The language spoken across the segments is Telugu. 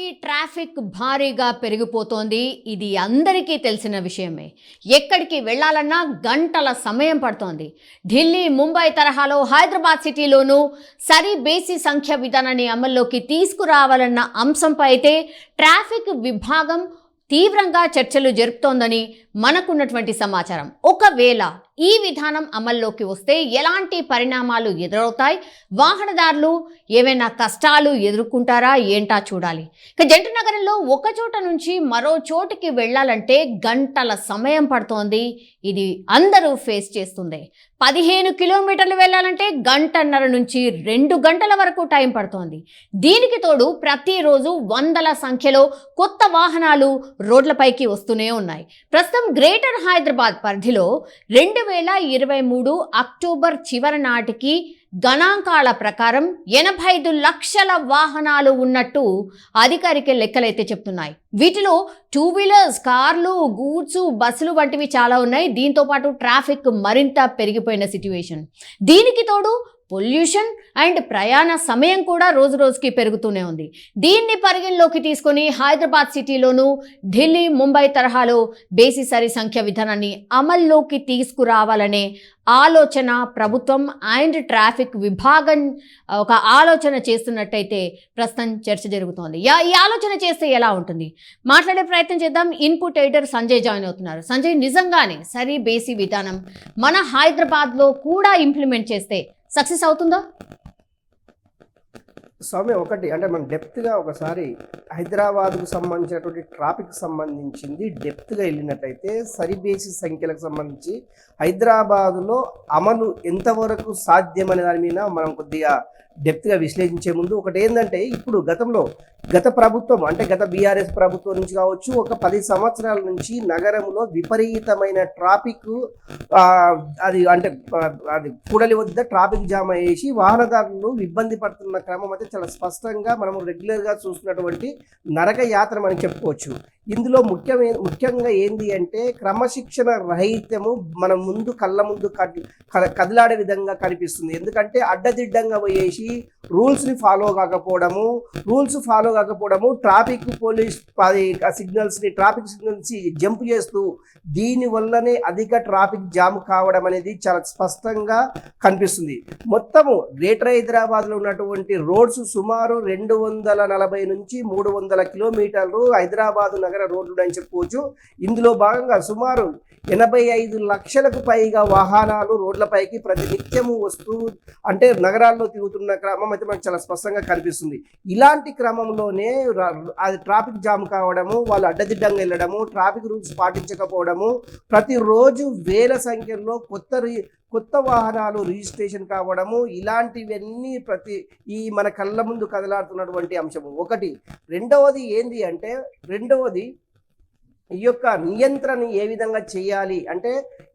రోజుకి ట్రాఫిక్ భారీగా పెరిగిపోతోంది. ఇది అందరికీ తెలిసిన విషయమే. ఎక్కడికి వెళ్ళాలన్నా గంటల సమయం పడుతోంది. ఢిల్లీ ముంబై తరహాలో హైదరాబాద్ సిటీలోనూ సరి బేసి సంఖ్య విధానాన్ని అమల్లోకి తీసుకురావాలన్న అంశంపై అయితే ట్రాఫిక్ విభాగం తీవ్రంగా చర్చలు జరుపుతోందని మనకున్నటువంటి సమాచారం. ఒకవేళ ఈ విధానం అమల్లోకి వస్తే ఎలాంటి పరిణామాలు ఎదురవుతాయి? వాహనదారులు ఏవైనా కష్టాలు ఎదుర్కొంటారా? ఏంటా చూడాలి. ఇక జంట నగరంలో ఒక చోట నుంచి మరో చోటికి వెళ్ళాలంటే గంటల సమయం పడుతోంది. ఇది అందరూ ఫేస్ చేస్తుంది. పదిహేను కిలోమీటర్లు వెళ్ళాలంటే గంటన్నర నుంచి రెండు గంటల వరకు టైం పడుతోంది. దీనికి తోడు ప్రతిరోజు వందల సంఖ్యలో కొత్త వాహనాలు రోడ్లపైకి వస్తూనే ఉన్నాయి. ప్రస్తుతం గ్రేటర్ హైదరాబాద్ పరిధిలో రెండు వేల ఇరవై మూడు అక్టోబర్ చివరి నాటికి గణాంకాల ప్రకారం ఎనభై ఐదు లక్షల వాహనాలు ఉన్నట్టు అధికారిక లెక్కలైతే చెప్తున్నాయి. వీటిలో టూ వీలర్స్ కార్లు గూడ్స్ బస్సులు వంటివి చాలా ఉన్నాయి. దీంతో పాటు ట్రాఫిక్ మరింత పెరిగిపోయిన సిట్యువేషన్ దీనికి తోడు పొల్యూషన్ అండ్ ప్రయాణ సమయం కూడా రోజు రోజుకి పెరుగుతూనే ఉంది. దీన్ని పరిగణలోకి తీసుకొని హైదరాబాద్ సిటీలోనూ ఢిల్లీ ముంబై తరహాలో బేసిసరి సంఖ్య విధానాన్ని అమల్లోకి తీసుకురావాలనే ఆలోచన ప్రభుత్వం అండ్ ట్రాఫిక్ విభాగం ఒక ఆలోచన చేస్తున్నట్టయితే ప్రస్తుతం చర్చ జరుగుతోంది. యా- ఈ ఆలోచన చేస్తే ఎలా ఉంటుంది? మాట్లాడే ప్రయత్నం చేద్దాం. ఇన్పుట్ ఎడిటర్ సంజయ్ జాయిన్ అవుతున్నారు. సంజయ్ నిజంగానే సరి బేసి విధానం మన హైదరాబాద్లో కూడా ఇంప్లిమెంట్ చేస్తే సక్సెస్ అవుతుందా? స్వామి ఒకటి అంటే మనం డెప్త్గా ఒకసారి హైదరాబాద్కు సంబంధించినటువంటి ట్రాఫిక్ సంబంధించింది డెప్త్గా వెళ్ళినట్టయితే సరిబేసి సంఖ్యలకు సంబంధించి హైదరాబాదులో అమలు ఎంతవరకు సాధ్యమనే దాని మీద మనం కొద్దిగా డెప్త్గా విశ్లేషించే ముందు ఒకటి ఏంటంటే ఇప్పుడు గతంలో గత ప్రభుత్వం అంటే గత బీఆర్ఎస్ ప్రభుత్వం నుంచి కావచ్చు ఒక పది సంవత్సరాల నుంచి నగరంలో విపరీతమైన ట్రాఫిక్ అది అంటే అది కూడలి వద్ద ట్రాఫిక్ జామ్ అయ్యేసి వాహనదారులు ఇబ్బంది పడుతున్న క్రమం అయితే చాలా స్పష్టంగా మనం రెగ్యులర్గా చూస్తున్నటువంటి నరక యాత్ర మనం చెప్పుకోవచ్చు. ఇందులో ముఖ్యమే ముఖ్యంగా ఏంది అంటే క్రమశిక్షణ రహిత్యము మన ముందు కళ్ళ ముందు కద్- కదిలాడే విధంగా కనిపిస్తుంది. ఎందుకంటే అడ్డదిడ్డంగా పోయేసి రూల్స్ని ఫాలో కాకపోవడము రూల్స్ ఫాలో కాకపోవడము ట్రాఫిక్ పోలీస్ సిగ్నల్స్ సిగ్నల్స్ని ట్రాఫిక్ సిగ్నల్స్ జంప్ చేస్తూ దీని వల్లనే అధిక ట్రాఫిక్ జామ్ కావడం అనేది చాలా స్పష్టంగా కనిపిస్తుంది. మొత్తము గ్రేటర్ హైదరాబాద్లో ఉన్నటువంటి రోడ్స్ సుమారు రెండు వందల నలభై నుంచి మూడు వందల కిలోమీటర్లు హైదరాబాద్ నగర రోడ్లు అని చెప్పుకోవచ్చు ఇందులో భాగంగా సుమారు ఎనభై ఐదు లక్షలకు పైగా వాహనాలు రోడ్లపైకి ప్రతి నిత్యము వస్తూ అంటే నగరాల్లో తిరుగుతున్న క్రమం అయితే మనకు చాలా స్పష్టంగా కనిపిస్తుంది. ఇలాంటి క్రమంలోనే అది ట్రాఫిక్ జామ్ కావడము వాళ్ళు అడ్డదిడ్డంగా వెళ్ళడము ట్రాఫిక్ రూల్స్ పాటించకపోవడము ప్రతిరోజు వేల సంఖ్యలో కొత్త రి- కొత్త వాహనాలు రిజిస్ట్రేషన్ కావడము ఇలాంటివన్నీ ప్రతి ఈ మన కళ్ళ ముందు కదలాడుతున్నటువంటి అంశము. ఒకటి రెండవది ఏంది అంటే రెండవది ఈ యొక్క నియంత్రణ ఏ విధంగా చేయాలి? అంటే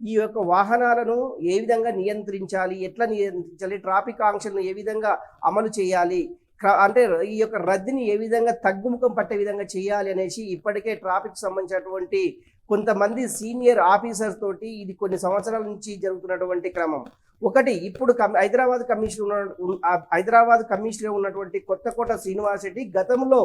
ఈ యొక్క వాహనాలను ఏ విధంగా నియంత్రించాలి? ఎట్లా నియంత్రించాలి? ట్రాఫిక్ ఆంక్షలను ఏ విధంగా అమలు చేయాలి? అంటే ఈ యొక్క రద్దీని ఏ విధంగా తగ్గుముఖం పట్టే విధంగా చేయాలి అనేసి ఇప్పటికే ట్రాఫిక్ సంబంధించినటువంటి కొంతమంది సీనియర్ ఆఫీసర్స్ తోటి ఇది కొన్ని సంవత్సరాల నుంచి జరుగుతున్నటువంటి క్రమం. ఒకటి ఇప్పుడు కమి హైదరాబాద్ కమిషన్ ఉన్న- హైదరాబాద్ కమిషన్లో ఉన్నటువంటి కొత్త కోట శ్రీనివాస్ రెడ్డి గతంలో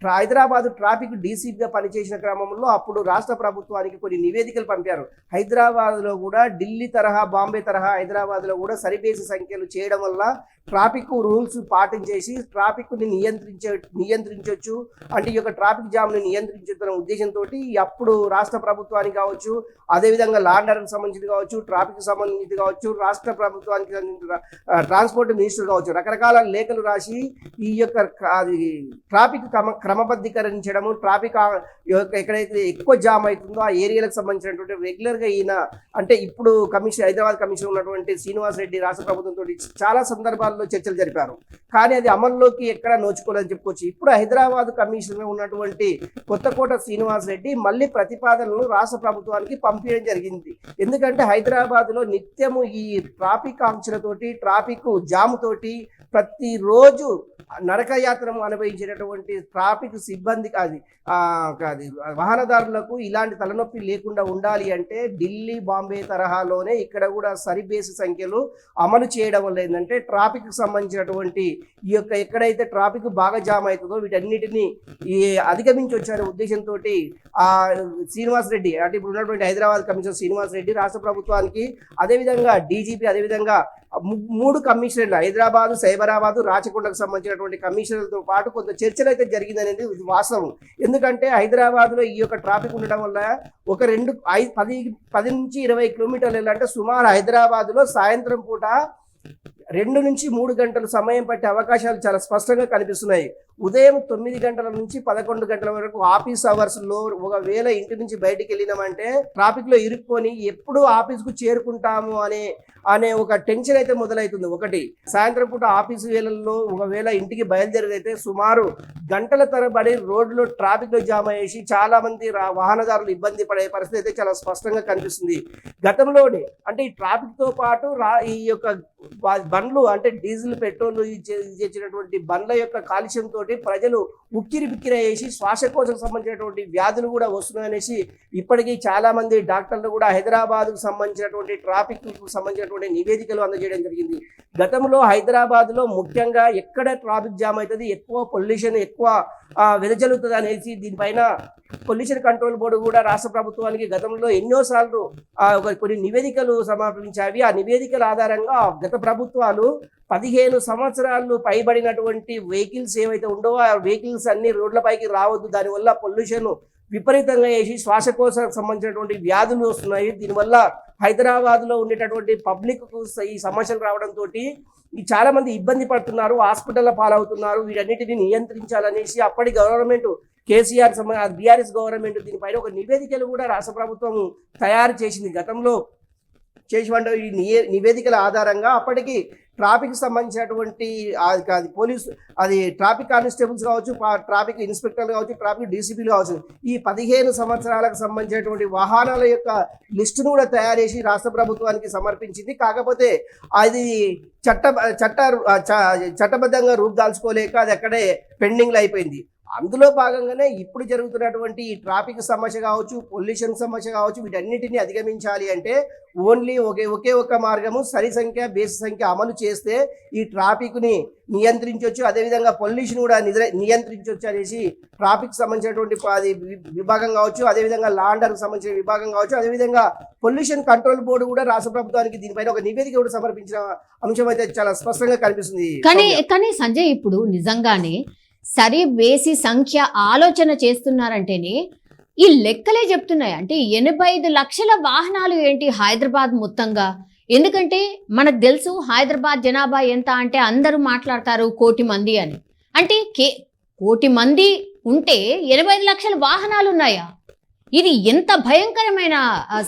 ట్రా- హైదరాబాద్ ట్రాఫిక్ డీసీపీగా పనిచేసిన క్రమంలో అప్పుడు రాష్ట్ర ప్రభుత్వానికి కొన్ని నివేదికలు పంపారు. హైదరాబాద్లో కూడా ఢిల్లీ తరహా బాంబే తరహా హైదరాబాద్లో కూడా సరిబేసి సంఖ్యలు చేయడం వల్ల ట్రాఫిక్ రూల్స్ పాటించేసి ట్రాఫిక్ని నియంత్రించే నియంత్రించవచ్చు అంటే ఈ యొక్క ట్రాఫిక్ జామ్ని నియంత్రించుతున్న ఉద్దేశంతో అప్పుడు రాష్ట్ర ప్రభుత్వానికి కావచ్చు అదేవిధంగా లాండ్ ఆర్డర్కి సంబంధించి కావచ్చు ట్రాఫిక్ సంబంధించి కావచ్చు రాష్ట్ర ప్రభుత్వానికి సంబంధించిన ట్రాన్స్పోర్ట్ మినిస్టర్ కావచ్చు రకరకాల లేఖలు రాసి ఈ యొక్క అది ట్రాఫిక్ క్రమ క్రమబద్ధీకరించడము ట్రాఫిక్ యొక్క ఎక్కడైతే ఎక్కువ జామ్ అవుతుందో ఆ ఏరియాలకు సంబంధించినటువంటి రెగ్యులర్గా ఈయన అంటే ఇప్పుడు కమిషన్ హైదరాబాద్ కమిషన్ ఉన్నటువంటి శ్రీనివాస్ రెడ్డి రాష్ట్ర ప్రభుత్వంతో చాలా సందర్భాల్లో చర్చలు జరిపారు. కానీ అది అమల్లోకి ఎక్కడ నోచుకోలేదని చెప్పుకోవచ్చు. ఇప్పుడు హైదరాబాద్ కమిషన్ ఉన్నటువంటి కొత్తకోట శ్రీనివాస్ రెడ్డి మళ్ళీ ప్రతిపాదనలు రాష్ట్ర ప్రభుత్వానికి పంపించడం జరిగింది. ఎందుకంటే హైదరాబాద్లో నిత్యము ఈ ట్రాఫిక్ ఆంక్షలతోటి ట్రాఫిక్ జామ్ తోటి ప్రతిరోజు నరకయాత్రను అనుభవించేటటువంటి ట్రాఫిక్ సిబ్బంది కాదు కాదు వాహనదారులకు ఇలాంటి తలనొప్పి లేకుండా ఉండాలి అంటే ఢిల్లీ బాంబే తరహాలోనే ఇక్కడ కూడా సరిబేసి సంఖ్యలో అమలు చేయడం వల్ల ఏంటంటే ట్రాఫిక్ సంబంధించినటువంటి ఈ యొక్క ఎక్కడైతే ట్రాఫిక్ బాగా జామ్ అవుతుందో వీటన్నిటిని ఈ అధిగమించి వచ్చే ఉద్దేశంతో ఆ శ్రీనివాస్ రెడ్డి అంటే ఇప్పుడు ఉన్నటువంటి హైదరాబాద్ కమిషనర్ శ్రీనివాస్ రెడ్డి రాష్ట్ర ప్రభుత్వానికి అదేవిధంగా డీజీపీ అదేవిధంగా మూడు కమిషనర్లు హైదరాబాదు సైబరాబాదు రాచకొండకు సంబంధించినటువంటి కమిషనర్లతో పాటు కొంత చర్చలు అయితే జరిగిందనేది వాస్తవం. ఎందుకంటే హైదరాబాద్లో ఈ యొక్క ట్రాఫిక్ ఉండడం వల్ల ఒక రెండు ఐదు పది పది నుంచి ఇరవై కిలోమీటర్లు వెళ్ళాలంటే సుమారు హైదరాబాద్లో సాయంత్రం పూట రెండు నుంచి మూడు గంటలు సమయం పట్టే అవకాశాలు చాలా స్పష్టంగా కనిపిస్తున్నాయి. ఉదయం తొమ్మిది గంటల నుంచి పదకొండు గంటల వరకు ఆఫీస్ అవర్స్లో ఒకవేళ ఇంటి నుంచి బయటికి వెళ్ళినామంటే ట్రాఫిక్లో ఇరుక్కొని ఎప్పుడు ఆఫీస్కు చేరుకుంటాము అనే అనే ఒక టెన్షన్ అయితే మొదలవుతుంది ఒకటి సాయంత్రం పూట ఆఫీస్ వేళల్లో ఒకవేళ ఇంటికి బయలుదేరిదైతే సుమారు గంటల తరబడి రోడ్లో ట్రాఫిక్లో జామ్ అయ్యేసి చాలామంది రా- వాహనదారులు ఇబ్బంది పడే పరిస్థితి అయితే చాలా స్పష్టంగా కనిపిస్తుంది. గతంలోనే అంటే ఈ ట్రాఫిక్తో పాటు రా ఈ యొక్క బండ్లు అంటే డీజిల్ పెట్రోల్ ఇచ్చినటువంటి బండ్ల యొక్క కాలుష్యంతో ప్రజలు ఉక్కిరి బిక్కిరి అయ్యేసి శ్వాసకోశం సంబంధించినటువంటి వ్యాధులు కూడా వస్తున్నాయనేసి ఇప్పటికీ చాలా మంది డాక్టర్లు కూడా హైదరాబాద్కు సంబంధించినటువంటి ట్రాఫిక్ సంబంధించినటువంటి నివేదికలు అందజేయడం జరిగింది. గతంలో హైదరాబాద్లో ముఖ్యంగా ఎక్కడ ట్రాఫిక్ జామ్ అవుతుంది ఎక్కువ పొల్యూషన్ ఎక్కువ ఆ, వెదజల్లుతుంది అనేసి దీనిపైన పొల్యూషన్ కంట్రోల్ బోర్డు కూడా రాష్ట్ర ప్రభుత్వానికి గతంలో ఎన్నోసార్లు సార్లు కొన్ని నివేదికలు సమర్పించాయి. ఆ నివేదికల ఆధారంగా గత ప్రభుత్వాలు పదిహేను సంవత్సరాలు పైబడినటువంటి వెహికల్స్ ఏవైతే ఉండవో ఆ వెహికల్స్ అన్ని రోడ్లపైకి రావద్దు. దానివల్ల పొల్యూషన్ విపరీతంగా వేసి శ్వాసకోశానికి సంబంధించినటువంటి వ్యాధులు వస్తున్నాయి. దీనివల్ల హైదరాబాద్లో ఉండేటటువంటి పబ్లిక్ ఈ సమస్యలు రావడంతో చాలామంది చాలా మంది ఇబ్బంది పడుతున్నారు హాస్పిటల్ పాలవుతున్నారు. వీటన్నిటిని నియంత్రించాలనేసి అప్పటి గవర్నమెంట్ కేసీఆర్ బీఆర్ఎస్ గవర్నమెంట్ దీనిపైన ఒక నివేదికలు కూడా రాష్ట్ర ప్రభుత్వం తయారు చేసింది. గతంలో చేసినటువంటి ఈ నివేదికల ఆధారంగా అప్పటికి ట్రాఫిక్ సంబంధించినటువంటి అది పోలీసు అది ట్రాఫిక్ కానిస్టేబుల్స్ కావచ్చు ట్రాఫిక్ ఇన్స్పెక్టర్లు కావచ్చు ట్రాఫిక్ డీసీపీలు కావచ్చు ఈ పదిహేను సంవత్సరాలకు సంబంధించినటువంటి వాహనాల యొక్క లిస్టును కూడా తయారు చేసి రాష్ట్ర ప్రభుత్వానికి సమర్పించింది. కాకపోతే అది చట్ట చట్ట చట్టబద్ధంగా రూపుదాల్చుకోలేక అది అక్కడే పెండింగ్లో అయిపోయింది. అందులో భాగంగానే ఇప్పుడు జరుగుతున్నటువంటి ఈ ట్రాఫిక్ సమస్య కావచ్చు పొల్యూషన్ సమస్య కావచ్చు వీటన్నిటిని అధిగమించాలి అంటే ఓన్లీ ఒకే ఒకే ఒక మార్గము సరి సంఖ్య బేసి సంఖ్య అమలు చేస్తే ఈ ట్రాఫిక్ని నియంత్రించవచ్చు అదేవిధంగా పొల్యూషన్ కూడా నిద్ర- నియంత్రించవచ్చు అనేసి ట్రాఫిక్ సంబంధించినటువంటి అది విభాగం కావచ్చు అదేవిధంగా లాండర్కి సంబంధించిన విభాగం కావచ్చు అదేవిధంగా పొల్యూషన్ కంట్రోల్ బోర్డు కూడా రాష్ట్ర ప్రభుత్వానికి దీనిపైన ఒక నివేదిక కూడా సమర్పించిన అంశం అయితే చాలా స్పష్టంగా కనిపిస్తుంది కానీ. కానీ సంజయ్ ఇప్పుడు నిజంగానే సరి వేసి సంఖ్య ఆలోచన చేస్తున్నారంటేనే ఈ లెక్కలే చెప్తున్నాయి. అంటే ఎనభై ఐదు లక్షల వాహనాలు ఏంటి హైదరాబాద్ మొత్తంగా? ఎందుకంటే మనకు తెలుసు హైదరాబాద్ జనాభా ఎంత అంటే అందరూ మాట్లాడతారు కోటి మంది అని. అంటే కే కోటి మంది ఉంటే ఎనభై ఐదు లక్షల వాహనాలు ఉన్నాయా? ఇది ఎంత భయంకరమైన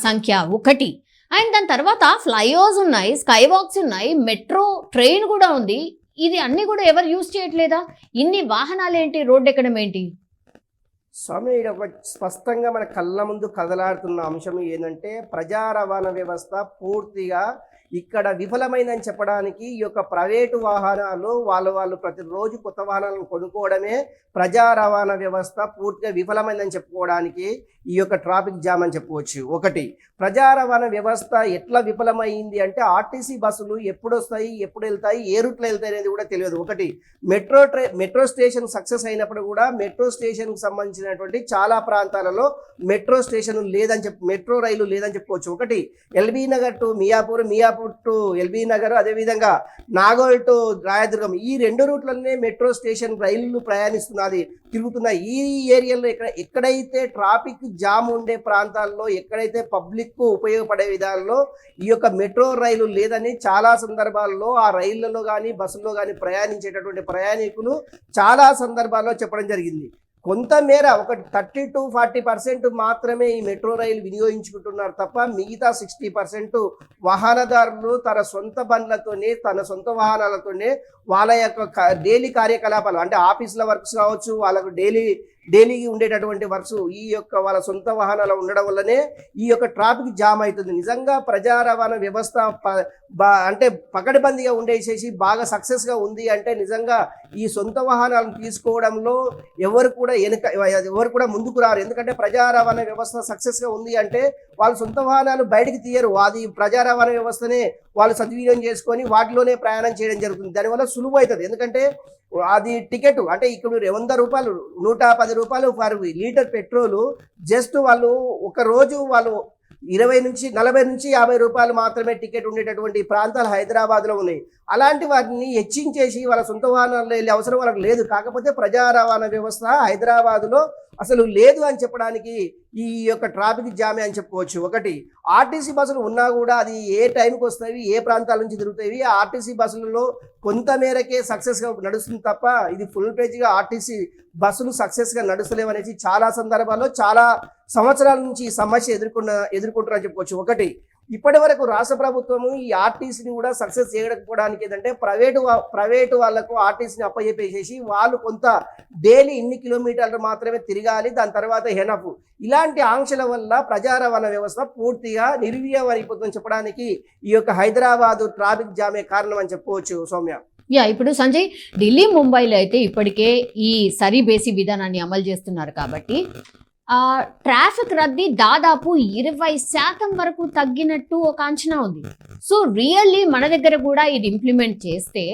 సంఖ్య ఒకటి. అండ్ దాని తర్వాత ఫ్లైఓవర్స్ ఉన్నాయి స్కై వాక్స్ ఉన్నాయి మెట్రో ట్రైన్ కూడా ఉంది. ఇది అన్ని కూడా ఎవరు యూజ్ చేయట్లేదా? ఇన్ని వాహనాలు ఏంటి రోడ్డు ఎక్కడం ఏంటి? స్వామి ఒక స్పష్టంగా మన కళ్ళ ముందు కదలాడుతున్న అంశం ఏంటంటే ప్రజా రవాణా వ్యవస్థ పూర్తిగా ఇక్కడ విఫలమైందని చెప్పడానికి ఈ యొక్క ప్రైవేటు వాహనాలు వాళ్ళు వాళ్ళు ప్రతిరోజు కొత్త వాహనాలను కొనుక్కోవడమే ప్రజా రవాణా వ్యవస్థ పూర్తిగా విఫలమైందని చెప్పుకోవడానికి ఈ యొక్క ట్రాఫిక్ జామ్ అని చెప్పుకోవచ్చు. ఒకటి ప్రజా రవాణా వ్యవస్థ ఎట్లా విఫలమైంది అంటే ఆర్టీసీ బస్సులు ఎప్పుడు వస్తాయి ఎప్పుడు వెళ్తాయి ఏ రూట్లో వెళ్తాయి అనేది కూడా తెలియదు. ఒకటి metro try metro station success అయినప్పుడు కూడా మెట్రో స్టేషన్కి సంబంధించినటువంటి చాలా ప్రాంతాలలో మెట్రో స్టేషన్ లేదని చెప్పు మెట్రో రైలు లేదని చెప్పుకోవచ్చు. ఒకటి LB Nagar to Miyapur Miyapur to LB Nagar అదేవిధంగా నాగోల్ టు రాయదుర్గం. ఈ రెండు రూట్లనే మెట్రో స్టేషన్ రైళ్ళు ప్రయాణిస్తున్నది తిరుగుతున్నాయి. ఈ ఏరియాలో ఎక్కడ ఎక్కడైతే ట్రాఫిక్ జామ్ ఉండే ప్రాంతాల్లో ఎక్కడైతే పబ్లిక్కు ఉపయోగపడే విధానంలో ఈ యొక్క మెట్రో రైలు లేదని చాలా సందర్భాల్లో ఆ రైళ్ళలో కానీ బస్సుల్లో కానీ ప్రయాణించేటటువంటి ప్రయాణికులు చాలా సందర్భాల్లో చెప్పడం జరిగింది. కొంతమేర ఒక థర్టీ టు ఫార్టీ పర్సెంట్ మాత్రమే ఈ మెట్రో రైలు వినియోగించుకుంటున్నారు తప్ప మిగతా సిక్స్టీ పర్సెంట్ వాహనదారులు తన సొంత బండ్లతోనే తన సొంత వాహనాలతోనే వాళ్ళ యొక్క డైలీ కార్యకలాపాలు అంటే ఆఫీసుల వర్క్స్ కావచ్చు వాళ్ళకు డైలీ డైలీ ఉండేటటువంటి వర్క్స్ ఈ యొక్క వాళ్ళ సొంత వాహనాలు ఉండడం వల్లనే ఈ యొక్క ట్రాఫిక్ జామ్ అవుతుంది. నిజంగా ప్రజా రవాణా వ్యవస్థ ప- అంటే పకడ్బందీగా ఉండేసేసి బాగా సక్సెస్గా ఉంది అంటే నిజంగా ఈ సొంత వాహనాలను తీసుకోవడంలో ఎవరు కూడా వెనుక ఎవరు కూడా ముందుకు రారు. ఎందుకంటే ప్రజా రవాణా వ్యవస్థ సక్సెస్గా ఉంది అంటే వాళ్ళ సొంత వాహనాలు బయటకు తీయరు. అది ప్రజా రవాణా వ్యవస్థనే వాళ్ళు సద్వినియోగం చేసుకొని వాటిలోనే ప్రయాణం చేయడం జరుగుతుంది. దానివల్ల సులువు అవుతుంది. ఎందుకంటే అది టికెట్ అంటే ఇక్కడ వంద రూపాయలు నూట పది రూపాయలు పర్ లీటర్ పెట్రోలు జస్ట్ వాళ్ళు ఒక రోజు వాళ్ళు ఇరవై నుంచి నలభై నుంచి యాభై రూపాయలు మాత్రమే టికెట్ ఉండేటటువంటి ప్రాంతాలు హైదరాబాద్లో ఉన్నాయి. అలాంటి వాటిని హెచ్చించేసి వాళ్ళ సొంత వాహనాలు వెళ్ళే అవసరం వాళ్ళకి లేదు. కాకపోతే ప్రజా రవాణా వ్యవస్థ హైదరాబాద్లో అసలు లేదు అని చెప్పడానికి ఈ యొక్క ట్రాఫిక్ జామే అని చెప్పుకోవచ్చు. ఒకటి ఆర్టీసీ బస్సులు ఉన్నా కూడా అది ఏ టైంకి వస్తాయి ఏ ప్రాంతాల నుంచి తిరుగుతాయి ఆర్టీసీ బస్సులలో కొంత మేరకే సక్సెస్గా నడుస్తుంది తప్ప ఇది ఫుల్ పేజ్గా ఆర్టీసీ బస్సులు సక్సెస్గా నడుస్తలేవు అనేసి చాలా సందర్భాల్లో చాలా సంవత్సరాల నుంచి ఈ సమస్య ఎదుర్కొన్న ఎదుర్కొంటారని చెప్పుకోవచ్చు. ఒకటి ఇప్పటి వరకు రాష్ట్ర ప్రభుత్వము ఈ ఆర్టీసీని కూడా సక్సెస్ చేయకపోవడానికి ఏంటంటే ప్రైవేటు ప్రైవేటు వాళ్ళకు ఆర్టీసీని అప్పచెప్పేసేసి వాళ్ళు కొంత డైలీ ఇన్ని కిలోమీటర్లు మాత్రమే తిరగాలి దాని తర్వాత హెనఫ్ ఇలాంటి ఆంక్షల వల్ల ప్రజా రవాణా వ్యవస్థ పూర్తిగా నిర్వీయమైపోతుందని చెప్పడానికి ఈ యొక్క హైదరాబాదు ట్రాఫిక్ జామే కారణం అని చెప్పుకోవచ్చు సౌమ్య. యా ఇప్పుడు సంజయ్ ఢిల్లీ ముంబైలో అయితే ఇప్పటికే ఈ సరి బేసి విధానాన్ని అమలు చేస్తున్నారు కాబట్టి ట్రాఫిక్ రద్దీ దాదాపు ఇరవై శాతం వరకు తగ్గినట్టు ఒక అంచనా ఉంది. సో రియల్లీ మన దగ్గర కూడా ఇది ఇంప్లిమెంట్ చేస్తే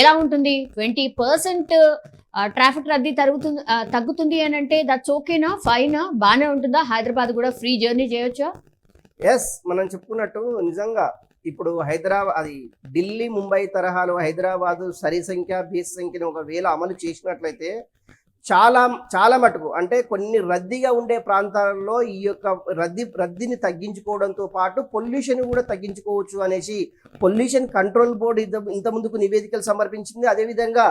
ఎలా ఉంటుంది? ట్వంటీ పర్సెంట్ ట్రాఫిక్ రద్దీ తరుగుతుంది తగ్గుతుంది అని అంటే దట్స్ ఓకేనా ఫైనా బాగానే ఉంటుందా? హైదరాబాద్ కూడా ఫ్రీ జర్నీ చేయొచ్చా? ఎస్ మనం చెప్పుకున్నట్టు నిజంగా ఇప్పుడు హైదరాబాద్ అది ఢిల్లీ ముంబై తరహాలో హైదరాబాదు సరి సంఖ్య బేస్ సంఖ్యను ఒకవేళ అమలు చేసినట్లయితే చాలా చాలా మటుకు. అంటే కొన్ని రద్దీగా ఉండే ప్రాంతాలలో ఈ యొక్క రద్దీ రద్దీని తగ్గించుకోవడంతో పాటు పొల్యూషన్ కూడా తగ్గించుకోవచ్చు అనేసి పొల్యూషన్ కంట్రోల్ బోర్డు ఇంత ఇంత ముందుకు నివేదికలు సమర్పించింది. అదేవిధంగా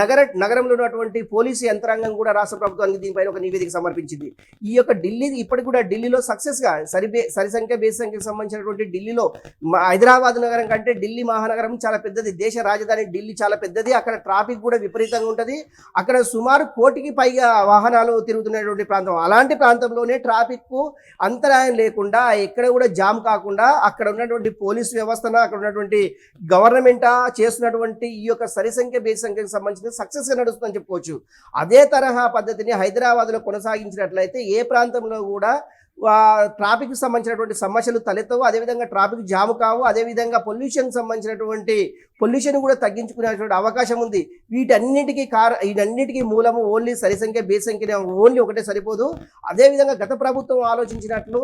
నగర నగరంలో ఉన్నటువంటి పోలీసు యంత్రాంగం కూడా రాష్ట్ర ప్రభుత్వానికి దీనిపైన ఒక నివేదిక సమర్పించింది. ఈ యొక్క ఢిల్లీ ఇప్పటికి కూడా ఢిల్లీలో సక్సెస్గా సరి సరి సంఖ్య బేస్ సంఖ్యకు సంబంధించినటువంటి ఢిల్లీలో హైదరాబాద్ నగరం కంటే ఢిల్లీ మహానగరం చాలా పెద్దది. దేశ రాజధాని ఢిల్లీ చాలా పెద్దది. అక్కడ ట్రాఫిక్ కూడా విపరీతంగా ఉంటుంది. అక్కడ సుమారు కోటి కోటికి పైగా వాహనాలు తిరుగుతున్నటువంటి ప్రాంతం. అలాంటి ప్రాంతంలోనే ట్రాఫిక్ అంతరాయం లేకుండా ఎక్కడ కూడా జామ్ కాకుండా అక్కడ ఉన్నటువంటి పోలీస్ వ్యవస్థన అక్కడ ఉన్నటువంటి గవర్నమెంట్ చేస్తున్నటువంటి ఈ యొక్క సరి సంఖ్య సంఖ్యకు సంబంధించిన సక్సెస్గా నడుస్తుందని చెప్పుకోవచ్చు. అదే తరహా పద్ధతిని హైదరాబాద్లో కొనసాగించినట్లయితే ఏ ప్రాంతంలో కూడా ట్రాఫిక్కి ట్రాఫిక్ సంబంధించినటువంటి సమస్యలు తలెత్తవు. అదేవిధంగా ట్రాఫిక్ జాము కావు. అదేవిధంగా పొల్యూషన్ సంబంధించినటువంటి పొల్యూషన్ కూడా తగ్గించుకునేటువంటి అవకాశం ఉంది. వీటన్నిటికీ కార వీటన్నిటికీ మూలము ఓన్లీ సరి సంఖ్య బేస్ సంఖ్య ఓన్లీ ఒకటే సరిపోదు. అదేవిధంగా గత ప్రభుత్వం ఆలోచించినట్లు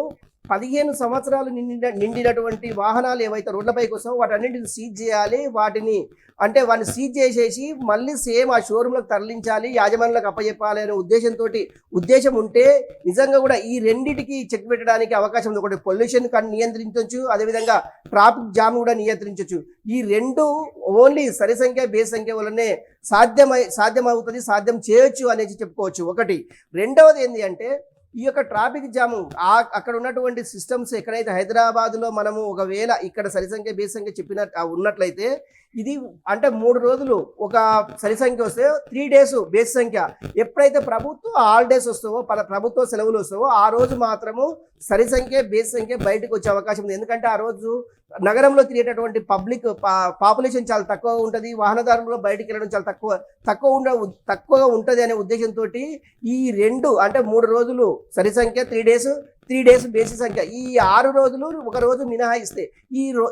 పదిహేను సంవత్సరాలు నిండిన నిండినటువంటి వాహనాలు ఏవైతే రోడ్లపైకి వస్తావో వాటన్నింటిని సీజ్ చేయాలి. వాటిని అంటే వాటిని సీజ్ చేసేసి మళ్ళీ సేమ్ ఆ షోరూంలకు తరలించాలి యాజమాన్యులకు అప్పచెప్పాలి అనే ఉద్దేశంతో ఉద్దేశం ఉంటే నిజంగా కూడా ఈ రెండింటికి చెక్ పెట్టడానికి అవకాశం ఉంది. ఒకటి పొల్యూషన్ కానీ నియంత్రించవచ్చు అదేవిధంగా ట్రాఫిక్ జామ్ కూడా నియంత్రించవచ్చు ఈ రెండు ఓన్లీ సరి సంఖ్య బేస్ సంఖ్య వల్లనే సాధ్యమై సాధ్యమవుతుంది సాధ్యం చేయొచ్చు అనేది చెప్పుకోవచ్చు. ఒకటి. రెండవది ఏంటి అంటే ఈ యొక్క ట్రాఫిక్ జాము ఆ అక్కడ ఉన్నటువంటి సిస్టమ్స్ ఎక్కడైతే హైదరాబాద్లో మనము ఒకవేళ ఇక్కడ సరి సంఖ్య బేస్ సంఖ్య చెప్పిన ఉన్నట్లయితే ఇది అంటే మూడు రోజులు ఒక సరి సంఖ్య వస్తే త్రీ డేస్ బేస్ సంఖ్య. ఎప్పుడైతే ప్రభుత్వ హాలిడేస్ వస్తావో పల ప్రభుత్వ సెలవులు వస్తావో ఆ రోజు మాత్రము సరి సంఖ్య బేస్ సంఖ్య బయటకు వచ్చే అవకాశం ఉంది. ఎందుకంటే ఆ రోజు నగరంలో తిరిగేటటువంటి పబ్లిక్ పాపులేషన్ చాలా తక్కువ ఉంటుంది వాహనదారులు కూడా బయటికి వెళ్ళడం చాలా తక్కువ తక్కువ ఉండ తక్కువగా ఉంటుంది అనే ఉద్దేశంతో ఈ రెండు అంటే మూడు రోజులు సరి సంఖ్య త్రీ డేస్ త్రీ డేస్ బేసి సంఖ్య. ఈ ఆరు రోజులు ఒక రోజు మినహాయిస్తే ఈ రో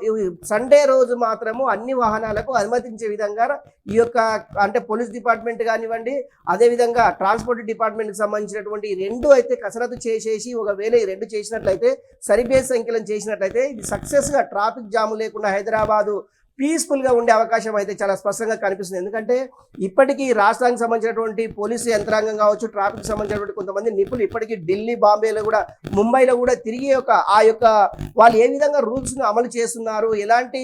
సండే రోజు మాత్రము అన్ని వాహనాలకు అనుమతించే విధంగా ఈ యొక్క అంటే పోలీస్ డిపార్ట్మెంట్ కానివ్వండి అదేవిధంగా ట్రాన్స్పోర్ట్ డిపార్ట్మెంట్కి సంబంధించినటువంటి రెండు అయితే కసరత్తు చేసేసి ఒకవేళ ఈ రెండు చేసినట్లయితే సరిబేస్ సంఖ్యలను చేసినట్లయితే ఇది సక్సెస్గా ట్రాఫిక్ జాము లేకుండా హైదరాబాదు పీస్ఫుల్గా ఉండే అవకాశం అయితే చాలా స్పష్టంగా కనిపిస్తుంది. ఎందుకంటే ఇప్పటికీ రాష్ట్రానికి సంబంధించినటువంటి పోలీసు యంత్రాంగం కావచ్చు ట్రాఫిక్ సంబంధించినటువంటి కొంతమంది నిపుణులు ఇప్పటికీ ఢిల్లీ బాంబేలో కూడా ముంబైలో కూడా తిరిగి యొక్క ఆ యొక్క వాళ్ళు ఏ విధంగా రూల్స్ను అమలు చేస్తున్నారు ఎలాంటి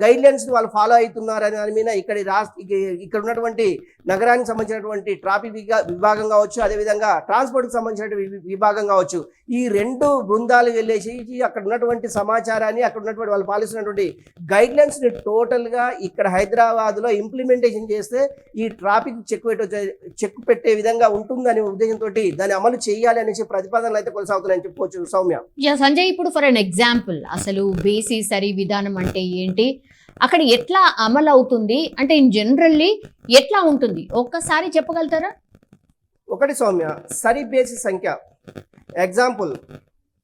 గైడ్లైన్స్ వాళ్ళు ఫాలో అవుతున్నారని దాని మీద ఇక్కడ రాష్ట్ర ఇక్కడ ఉన్నటువంటి నగరానికి సంబంధించినటువంటి ట్రాఫిక్ విభాగం కావచ్చు అదేవిధంగా ట్రాన్స్పోర్ట్కి సంబంధించిన విభాగం కావచ్చు ఈ రెండు బృందాలు వెళ్ళేసి ఈ అక్కడ ఉన్నటువంటి సమాచారాన్ని అక్కడ ఉన్నటువంటి వాళ్ళు పాలిస్తున్నటువంటి గైడ్లైన్స్ని టోటల్గా ఇక్కడ హైదరాబాద్లో ఇంప్లిమెంటేషన్ చేస్తే ఈ ట్రాఫిక్ చెక్ చెక్ పెట్టే విధంగా ఉంటుందనే ఉద్దేశంతో దాన్ని అమలు చేయాలి అనేసి ప్రతిపాదనలు అయితే కొనసాగుతున్నాయని చెప్పుకోవచ్చు సౌమ్య. సంజయ్ ఇప్పుడు ఫర్ అన్ ఎగ్జాంపుల్ అసలు బేసి సరి విధానం అంటే ఏంటి? అక్కడ ఎట్లా అమలు అవుతుంది అంటే ఇన్ జనరల్లీ ఎట్లా ఉంటుంది? ఒక్కసారి చెప్పగలుగుతారా? ఒకటి సౌమ్య సరి బేసి సంఖ్య. ఎగ్జాంపుల్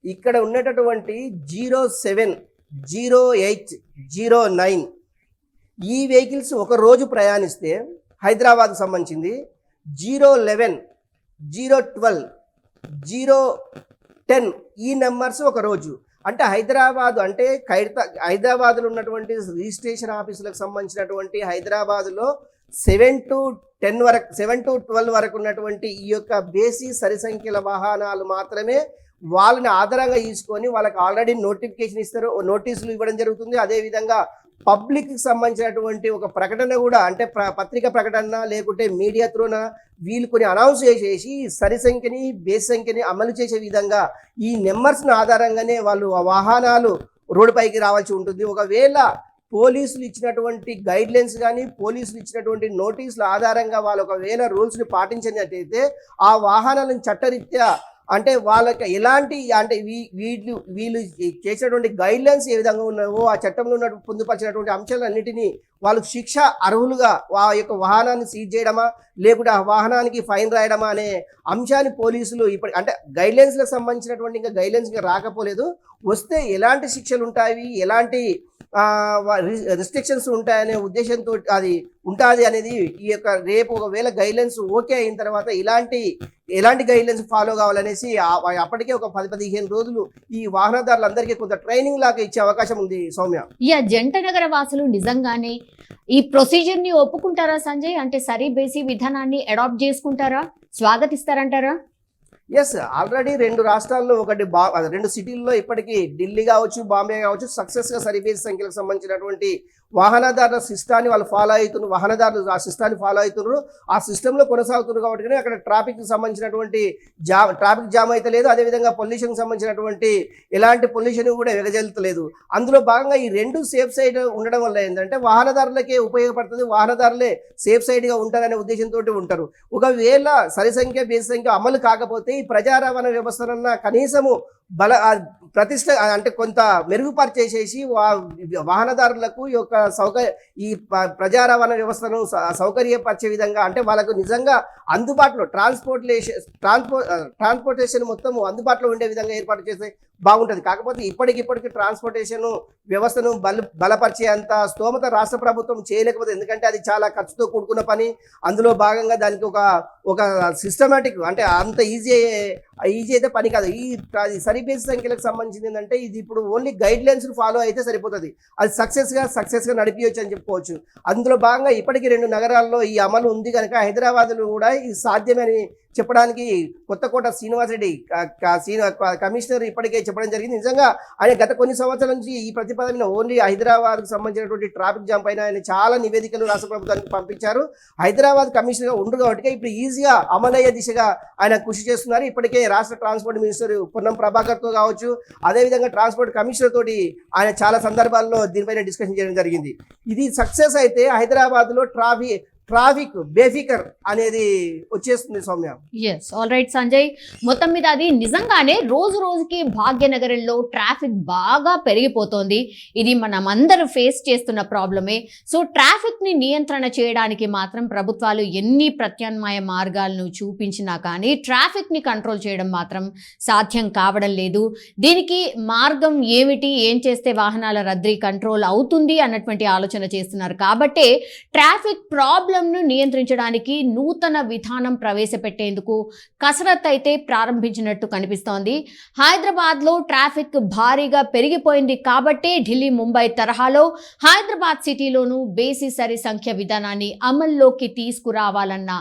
ఇక్కడ ఉన్నటువంటి zero seven zero eight zero nine ఈ వెహికల్స్ ఒక రోజు ప్రయాణిస్తే హైదరాబాద్కు సంబంధించింది zero eleven zero twelve zero ten ఈ నెంబర్స్ ఒక రోజు. అంటే హైదరాబాద్ అంటే ఖైరతా హైదరాబాద్లో ఉన్నటువంటి రిజిస్ట్రేషన్ ఆఫీసులకు సంబంధించినటువంటి హైదరాబాద్లో సెవెన్ టు టెన్ వరకు సెవెన్ టు ట్వెల్వ్ వరకు ఉన్నటువంటి ఈ యొక్క బేసి సరి సంఖ్యల వాహనాలు మాత్రమే వాళ్ళని ఆధారంగా తీసుకొని వాళ్ళకి ఆల్రెడీ నోటిఫికేషన్ ఇస్తారు నోటీసులు ఇవ్వడం జరుగుతుంది. అదేవిధంగా పబ్లిక్కి సంబంధించినటువంటి ఒక ప్రకటన కూడా అంటే ప్ర- పత్రిక ప్రకటన లేకుంటే మీడియా త్రూన వీళ్ళు కొన్ని అనౌన్స్ చేసేసి సరి సంఖ్యని బేస్ సంఖ్యని అమలు చేసే విధంగా ఈ నెంబర్స్ని ఆధారంగానే వాళ్ళు ఆ వాహనాలు రోడ్డుపైకి రావాల్సి ఉంటుంది. ఒకవేళ పోలీసులు ఇచ్చినటువంటి గైడ్లైన్స్ కానీ పోలీసులు ఇచ్చినటువంటి నోటీసుల ఆధారంగా వాళ్ళు ఒకవేళ రూల్స్ని పాటించినట్టయితే ఆ వాహనాలను చట్టరీత్యా అంటే వాళ్ళకి ఎలాంటి అంటే వీ- వీళ్ళు వీళ్ళు చేసినటువంటి గైడ్లైన్స్ ఏ విధంగా ఉన్నావో ఆ చట్టంలో ఉన్న పొందుపరిచినటువంటి అంశాలన్నిటినీ వాళ్ళకు శిక్ష అర్హులుగా ఆ యొక్క వాహనాన్ని సీజ్ చేయడమా? లేకుంటే ఆ వాహనానికి ఫైన్ రాయడమా అనే అంశాన్ని పోలీసులు ఇప్పటి అంటే గైడ్లైన్స్లకు సంబంధించినటువంటి ఇంకా గైడ్లైన్స్ ఇంకా రాకపోలేదు. వస్తే ఎలాంటి శిక్షలు ఉంటాయి? ఎలాంటి రిస్ట్రిక్షన్స్ ఉంటాయనే ఉద్దేశంతో అది ఉంటుంది అనేది ఈ యొక్క రేపు ఒకవేళ గైడ్లైన్స్ ఓకే అయిన తర్వాత ఇలాంటి ఎలాంటి గైడ్లైన్స్ ఫాలో కావాలనేసి అప్పటికే ఒక పది పదిహేను రోజులు ఈ వాహనదారులందరికీ కొంత ట్రైనింగ్ లాగా ఇచ్చే అవకాశం ఉంది సౌమ్య. యా జంట నగర వాసులు నిజంగానే ఈ ప్రొసీజర్ని ఒప్పుకుంటారా సంజయ్? అంటే సరి బేసి విధానాన్ని అడాప్ట్ చేసుకుంటారా? స్వాగతిస్తారంటారా? ఎస్ ఆల్రెడీ రెండు రాష్ట్రాల్లో ఒకటి బా రెండు సిటీల్లో ఇప్పటికీ ఢిల్లీ కావచ్చు బాంబే కావచ్చు సక్సెస్గా సరిపేసి సంఖ్యలకు సంబంధించినటువంటి వాహనదారుల సిస్టాన్ని వాళ్ళు ఫాలో అవుతున్నారు వాహనదారులు ఆ సిస్టాన్ని ఫాలో అవుతున్నారు. ఆ సిస్టంలో కొనసాగుతున్నారు కాబట్టి అక్కడ ట్రాఫిక్కి సంబంధించినటువంటి జామ్ ట్రాఫిక్ జామ్ అయితే లేదు. అదేవిధంగా పొల్యూషన్కి సంబంధించినటువంటి ఎలాంటి పొల్యూషన్ కూడా వెగజల్తలేదు అందులో భాగంగా ఈ రెండు సేఫ్ సైడ్ ఉండడం వల్ల ఏంటంటే వాహనదారులకే ఉపయోగపడుతుంది. వాహనదారులే సేఫ్ సైడ్గా ఉంటారనే ఉద్దేశంతో ఉంటారు. ఒకవేళ సరి సంఖ్య బేసి సంఖ్య అమలు కాకపోతే ఈ ప్రజా రవాణా వ్యవస్థలన్నా కనీసము బల ప్రతిష్ట అంటే కొంత మెరుగుపరిచేసేసి వా- వాహనదారులకు ఈ యొక్క సౌకర్య ఈ ప్రజా రవాణా వ్యవస్థను సౌకర్యపరిచే విధంగా అంటే వాళ్ళకు నిజంగా అందుబాటులో ట్రాన్స్పోర్టేషన్ ట్రాన్స్పోర్ట్ ట్రాన్స్పోర్టేషన్ మొత్తం అందుబాటులో ఉండే విధంగా ఏర్పాటు చేస్తే బాగుంటుంది. కాకపోతే ఇప్పటికిప్పటికి ట్రాన్స్పోర్టేషన్ వ్యవస్థను బల బలపరిచే అంత స్తోమత రాష్ట్ర ప్రభుత్వం చేయలేకపోతే ఎందుకంటే అది చాలా ఖర్చుతో కూడుకున్న పని. అందులో భాగంగా దానికి ఒక ఒక సిస్టమేటిక్ అంటే అంత ఈజీ ఈజీ అయితే పని కాదు. ఈ అది సరిపేసి సంఖ్యలకు సంబంధించింది ఏంటంటే ఇది ఇప్పుడు ఓన్లీ గైడ్ లైన్స్ ఫాలో అయితే సరిపోతుంది. అది సక్సెస్గా సక్సెస్గా నడిపించవచ్చు అని చెప్పుకోవచ్చు. అందులో భాగంగా ఇప్పటికీ రెండు నగరాల్లో ఈ అమలు ఉంది కనుక హైదరాబాద్లో కూడా ఇది సాధ్యమని చెప్పడానికి కొత్తకోట శ్రీనివాసరెడ్డి కమిషనర్ ఇప్పటికే చెప్పడం జరిగింది. నిజంగా ఆయన గత కొన్ని సంవత్సరాల నుంచి ఈ ప్రతిపాదన ఓన్లీ హైదరాబాద్కు సంబంధించినటువంటి ట్రాఫిక్ జామ్ పైన ఆయన చాలా నివేదికలు రాష్ట్ర ప్రభుత్వానికి పంపించారు. హైదరాబాద్ కమిషనర్గా ఉండు కాబట్టి ఇప్పుడు ఈజీగా అమలయ్యే దిశగా ఆయన కృషి చేస్తున్నారు. ఇప్పటికే రాష్ట్ర ట్రాన్స్పోర్ట్ మినిస్టర్ పొన్నం ప్రభాకర్తో కావచ్చు అదేవిధంగా ట్రాన్స్పోర్ట్ కమిషనర్ తోటి ఆయన చాలా సందర్భాల్లో దీనిపైన డిస్కషన్ చేయడం జరిగింది. ఇది సక్సెస్ అయితే హైదరాబాద్లో ట్రాఫిక్ ట్రాఫిక్ బేఫికర్ అనేది వచ్చేస్తుంది Soumya. Yes all right Sanjay మొత్తం మీద అది నిజంగానే రోజు రోజుకి భాగ్యనగరంలో ట్రాఫిక్ బాగా పెరిగిపోతోంది. ఇది మనం అందరూ ఫేస్ చేస్తున్న ప్రాబ్లమే సో ట్రాఫిక్ని నియంత్రణ చేయడానికి మాత్రం ప్రభుత్వాలు ఎన్ని ప్రత్యామ్నాయ మార్గాలను చూపించినా కానీ ట్రాఫిక్ని కంట్రోల్ చేయడం మాత్రం సాధ్యం కావడం లేదు. దీనికి మార్గం ఏమిటి? ఏం చేస్తే వాహనాల రద్దీ కంట్రోల్ అవుతుంది? అన్నటువంటి ఆలోచన చేస్తున్నారు. కాబట్టే ట్రాఫిక్ ప్రాబ్లం ప్రాబ్లంను నియంత్రించడానికి నూతన విధానం ప్రవేశపెట్టేందుకు కసరత్ అయితే ప్రారంభించినట్టు కనిపిస్తోంది. హైదరాబాద్లో ట్రాఫిక్ భారీగా పెరిగిపోయింది కాబట్టే ఢిల్లీ ముంబై తరహాలో హైదరాబాద్ సిటీలోనూ బేసి సరి సంఖ్య విధానాన్ని అమల్లోకి తీసుకురావాలన్న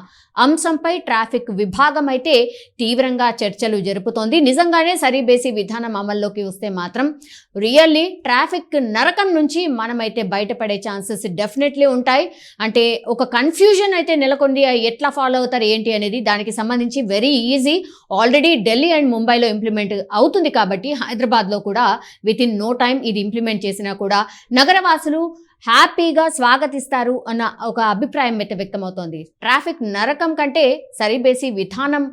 అంశంపై ట్రాఫిక్ విభాగం అయితే తీవ్రంగా చర్చలు జరుపుతోంది. నిజంగానే సరిబేసి విధానం అమల్లోకి వస్తే మాత్రం రియల్లీ ట్రాఫిక్ నరకం నుంచి మనమైతే బయటపడే ఛాన్సెస్ డెఫినెట్లీ ఉంటాయి. అంటే ఒక కన్ఫ్యూజన్ అయితే నెలకొంది ఎట్లా ఫాలో అవుతారు ఏంటి అనేది దానికి సంబంధించి very easy. Already Delhi and ముంబైలో ఇంప్లిమెంట్ అవుతుంది కాబట్టి హైదరాబాద్లో కూడా విత్ ఇన్ నో టైం ఇది ఇంప్లిమెంట్ చేసినా కూడా నగరవాసులు హ్యాపీగా స్వాగతిస్తారు అన్న ఒక అభిప్రాయం అయితే వ్యక్తమవుతోంది. ట్రాఫిక్ నరకం కంటే సరిబేసి విధానం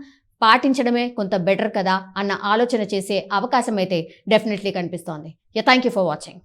పాటించడమే కొంత బెటర్ కదా అన్న ఆలోచన చేసే అవకాశం అయితే డెఫినెట్లీ కనిపిస్తోంది. Yeah thank you for watching